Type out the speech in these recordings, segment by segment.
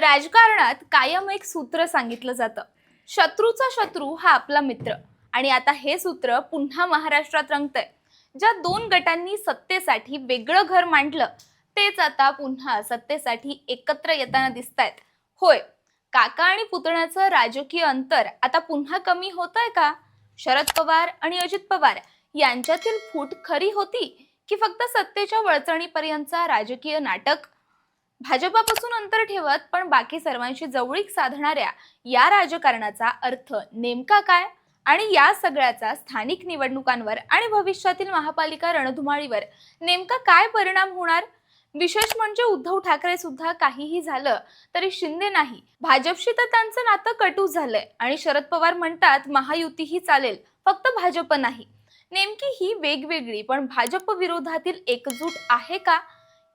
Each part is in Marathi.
राजकारणात कायम एक सूत्र सांगितलं जातं. शत्रूचा शत्रू हा आपला मित्र. आणि आता हे सूत्र पुन्हा महाराष्ट्रात रंगतंय. ज्या दोन गटांनी सत्तेसाठी वेगळं घर मांडलं तेच आता पुन्हा सत्तेसाठी एकत्र येताना दिसतायत. होय काका आणि पुतण्याचं राजकीय अंतर आता पुन्हा कमी होत आहे का? शरद पवार आणि अजित पवार यांच्यातील फूट खरी होती की फक्त सत्तेच्या वळचणीपर्यंतचा राजकीय नाटक? भाजपापासून अंतर ठेवत पण बाकी सर्वांशी जवळीक साधणाऱ्या या राजकारणाचा अर्थ नेमका काय? आणि या सगळ्याचा स्थानिक निवडणुकांवर आणि भविष्यातील महापालिका रणधुमाळीवर नेमका काय परिणाम होणार? विशेष म्हणजे उद्धव ठाकरे सुद्धा काहीही झालं तरी शिंदे नाही. भाजपशी तर त्यांचं नातं कटू झालंय. आणि शरद पवार म्हणतात महायुतीही चालेल फक्त भाजप नाही. नेमकी ही वेगवेगळी पण भाजप विरोधातील एकजूट आहे का?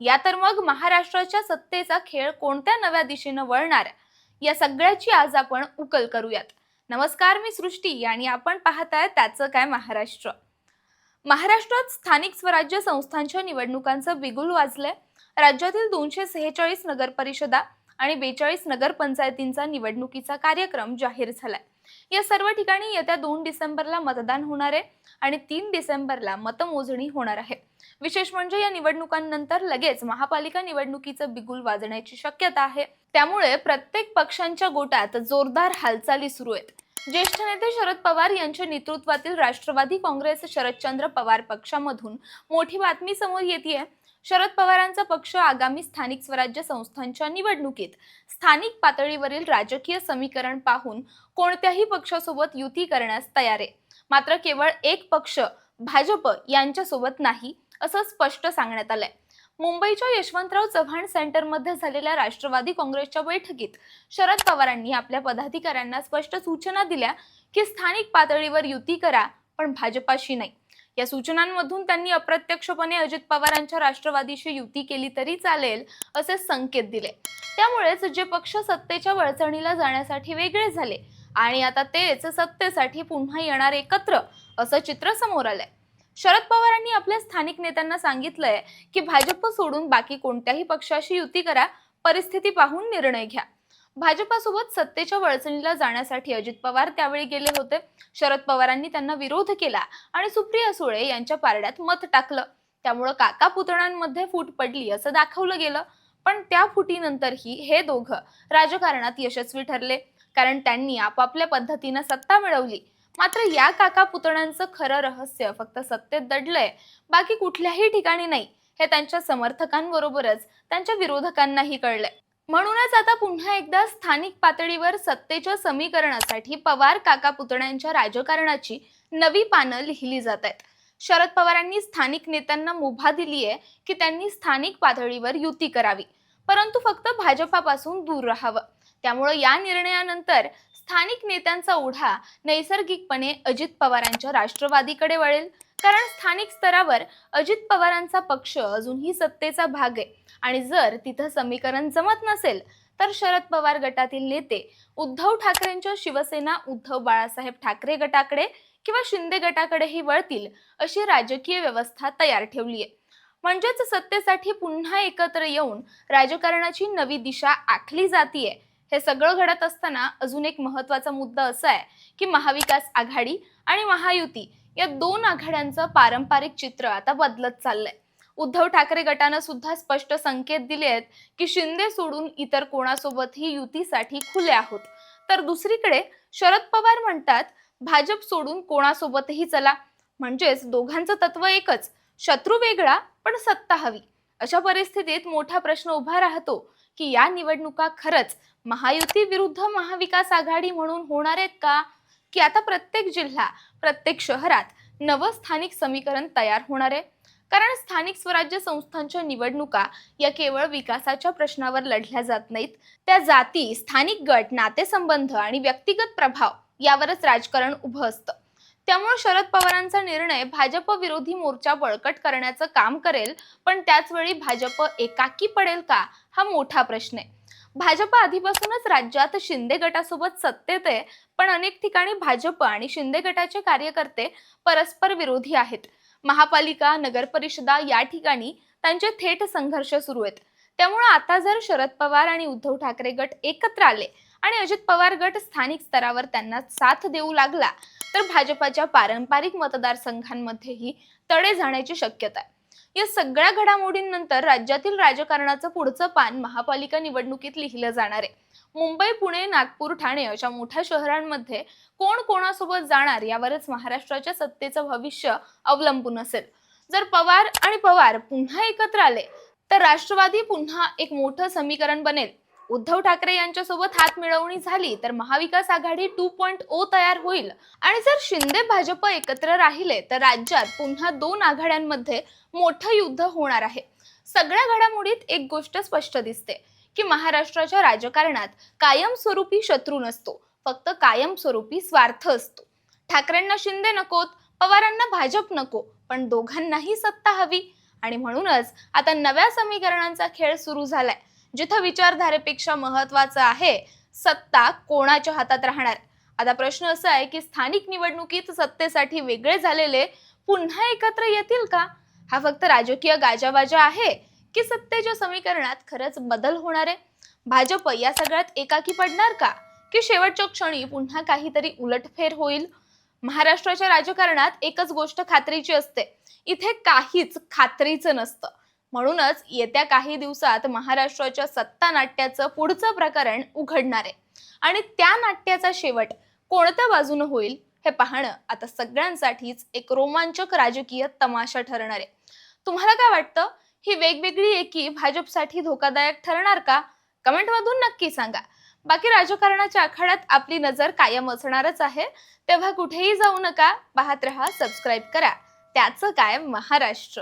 या तर मग महाराष्ट्राच्या सत्तेचा खेळ कोणत्या नव्या दिशेनं वळणार? या सगळ्याची आज आपण उकल करूयात. नमस्कार मी सृष्टी आणि आपण पाहताय त्याचं काय महाराष्ट्र. महाराष्ट्रात स्थानिक स्वराज्य संस्थांच्या निवडणुकांचं बिगुल वाजलंय. राज्यातील दोनशे सेहेचाळीस नगर परिषदा आणि बेचाळीस नगरपंचायतींचा निवडणुकीचा कार्यक्रम जाहीर झालाय. या सर्व ठिकाणी येत्या दोन डिसेंबरला मतदान होणार आहे आणि तीन डिसेंबरला मतमोजणी होणार आहे. विशेष म्हणजे या निवडणुकांनंतर लगेच महापालिका निवडणुकीचं बिगुल वाजण्याची शक्यता आहे. त्यामुळे प्रत्येक पक्षांच्या गोटात जोरदार हालचाली सुरू आहेत. ज्येष्ठ नेते शरद पवार यांच्या नेतृत्वातील राष्ट्रवादी काँग्रेस शरदचंद्र पवार पक्षामधून मोठी बातमी समोर येते शरद पवारांचा पक्ष आगामी स्थानिक स्वराज्य संस्थांच्या निवडणुकीत स्थानिक पातळीवरील राजकीय समीकरण पाहून कोणत्याही पक्षासोबत युती करण्यास तयार आहे. मात्र केवळ एक पक्ष भाजप यांच्यासोबत नाही असं स्पष्ट सांगण्यात आलंय. मुंबईच्या यशवंतराव चव्हाण सेंटरमध्ये झालेल्या राष्ट्रवादी काँग्रेसच्या बैठकीत शरद पवारांनी आपल्या पदाधिकाऱ्यांना स्पष्ट सूचना दिल्या की स्थानिक पातळीवर युती करा पण भाजपाशी नाही. या सूचनांमधून त्यांनी अप्रत्यक्षपणे अजित पवारांच्या राष्ट्रवादीशी युती केली तरी चालेल असे संकेत दिले. त्यामुळेच जे पक्ष सत्तेच्या वळचणीला जाण्यासाठी वेगळे झाले आणि आता तेच सत्तेसाठी पुन्हा येणार एकत्र असं चित्र समोर आलंय. शरद पवारांनी आपल्या स्थानिक नेत्यांना सांगितलंय की भाजप सोडून बाकी कोणत्याही पक्षाशी युती करा परिस्थिती पाहून निर्णय घ्या. भाजपासोबत सत्तेच्या वळचणीला जाण्यासाठी अजित पवार त्यावेळी गेले होते. शरद पवारांनी त्यांना विरोध केला आणि सुप्रिया सुळे यांच्या पारड्यात मत टाकलं. त्यामुळं काका पुतळांमध्ये फूट पडली असं दाखवलं गेलं. पण त्या फुटीनंतरही हे दोघं राजकारणात यशस्वी ठरले. कारण त्यांनी आपापल्या पद्धतीनं सत्ता मिळवली. मात्र या काका पुतण्यांचं खरं रहस्य फक्त सत्तेत दडलंय बाकी कुठल्याही ठिकाणी नाही. हे त्यांच्या समर्थकांबरोबरच त्यांच्या विरोधकांनाही कळलंय. म्हणूनच आता पुन्हा एकदा स्थानिक पातळीवर सत्तेच्या समीकरणासाठी पवार काका पुतण्यांच्या राजकारणाची नवी पानं लिहिली जात आहेत. शरद पवारांनी स्थानिक नेत्यांना मुभा दिली आहे की त्यांनी स्थानिक पातळीवर युती करावी. परंतु फक्त भाजपापासून दूर राहावं. त्यामुळं या निर्णयानंतर स्थानिक नेत्यांचा ओढा नैसर्गिकपणे अजित पवारांच्या राष्ट्रवादीकडे वळेल. कारण स्थानिक स्तरावर अजित पवारांचा पक्ष अजूनही सत्तेचा भाग आहे. आणि जर तिथं समीकरण जमत नसेल तर शरद पवार गटातील नेते उद्धव ठाकरेंच्या शिवसेना उद्धव बाळासाहेब ठाकरे गटाकडे किंवा शिंदे गटाकडेही वळतील अशी राजकीय व्यवस्था तयार ठेवली आहे. म्हणजेच सत्तेसाठी पुन्हा एकत्र येऊन राजकारणाची नवी दिशा आखली जातीये. हे सगळं घडत असताना अजून एक महत्त्वाचा मुद्दा असा आहे की महाविकास आघाडी आणि महायुती या दोन आघाड्यांचं पारंपरिक चित्र आता बदलत चाललंय. उद्धव ठाकरे गटानं सुद्धा स्पष्ट संकेत दिले आहेत की शिंदे सोडून इतर कोणासोबतही युतीसाठी खुले आहोत. तर दुसरीकडे शरद पवार म्हणतात भाजप सोडून कोणासोबतही चला. म्हणजेच दोघांचं तत्व एकच शत्रू वेगळा पण सत्ता हवी. अशा परिस्थितीत मोठा प्रश्न उभा राहतो की या निवडणुका खरंच महायुती विरुद्ध महाविकास आघाडी म्हणून होणार आहेत का? की आता प्रत्येक जिल्हा प्रत्येक शहरात नवं स्थानिक समीकरण तयार होणार आहे? कारण स्थानिक स्वराज्य संस्थांच्या निवडणुका या केवळ विकासाच्या प्रश्नावर लढल्या जात नाहीत. त्या जाती स्थानिक गट नातेसंबंध आणि व्यक्तिगत प्रभाव यावरच राजकारण उभं असतं. त्यामुळे शरद पवारांचा निर्णय भाजप विरोधी मोर्चा बळकट करण्याचं काम करेल पण त्याचवेळी भाजप एकाकी पडेल का हा मोठा प्रश्न आहे. भाजप आधीपासूनच राज्यात शिंदे गटासोबत सत्तेत आहे पण अनेक ठिकाणी भाजप आणि शिंदे गटाचे कार्यकर्ते परस्पर विरोधी आहेत. महापालिका नगरपरिषदा या ठिकाणी त्यांचे थेट संघर्ष सुरू आहेत. त्यामुळे आता जर शरद पवार आणि उद्धव ठाकरे गट एकत्र आले आणि अजित पवार गट स्थानिक स्तरावर त्यांना साथ देऊ लागला तर भाजपाच्या पारंपरिक मतदारसंघांमध्येही तडे जाण्याची शक्यता आहे. या सगळ्या घडामोडींनंतर राज्यातील राजकारणाचं पुढचं पान महापालिका निवडणुकीत लिहिलं जाणार आहे. मुंबई पुणे नागपूर ठाणे अशा मोठ्या शहरांमध्ये कोण कोणासोबत जाणार यावरच महाराष्ट्राच्या सत्तेचं भविष्य अवलंबून असेल. जर पवार आणि पवार पुन्हा एकत्र आले तर राष्ट्रवादी पुन्हा एक मोठं समीकरण बनेल. उद्धव ठाकरे यांच्यासोबत हात मिळवणी झाली तर महाविकास आघाडी टू पॉइंट ओ तयार होईल. आणि जर शिंदे भाजप एकत्र राहिले तर राज्यात पुन्हा दोन आघाड्यांमध्ये मोठं युद्ध होणार आहे. सगळ्या घडामोडीत एक गोष्ट स्पष्ट दिसते की महाराष्ट्राच्या राजकारणात कायमस्वरूपी शत्रू नसतो फक्त कायमस्वरूपी स्वार्थ असतो. ठाकरेंना शिंदे नकोत पवारांना भाजप नको पण दोघांनाही सत्ता हवी. आणि म्हणूनच आता नव्या समीकरणांचा खेळ सुरू झालाय. जिथं विचारधारेपेक्षा महत्वाचं आहे सत्ता कोणाच्या हातात राहणार? आता प्रश्न असा आहे की स्थानिक निवडणुकीत सत्तेसाठी वेगळे झालेले पुन्हा एकत्र येतील का? हा फक्त राजकीय गाजावाजा आहे की सत्तेच्या समीकरणात खरंच बदल होणार आहे? भाजप या सगळ्यात एकाकी पडणार का? की शेवटच्या क्षणी पुन्हा काहीतरी उलटफेर होईल? महाराष्ट्राच्या राजकारणात एकच गोष्ट खात्रीची असते. इथे काहीच खात्रीचं नसतं. म्हणूनच येत्या काही दिवसात महाराष्ट्राच्या सत्ता नाट्याचं पुढचं प्रकरण उघडणार आहे. आणि त्या नाट्याचा शेवट कोणत्या बाजूनं होईल हे पाहणं आता सगळ्यांसाठीच एक रोमांचक राजकीय तमाशा ठरणार आहे. तुम्हाला काय वाटतं? ही वेगवेगळी एकी भाजपसाठी धोकादायक ठरणार का? कमेंटमधून नक्की सांगा. बाकी राजकारणाच्या आखाड्यात आपली नजर कायम असणारच आहे. तेव्हा कुठेही जाऊ नका. पाहत रहा सबस्क्राईब करा. त्याचं काय? महाराष्ट्र.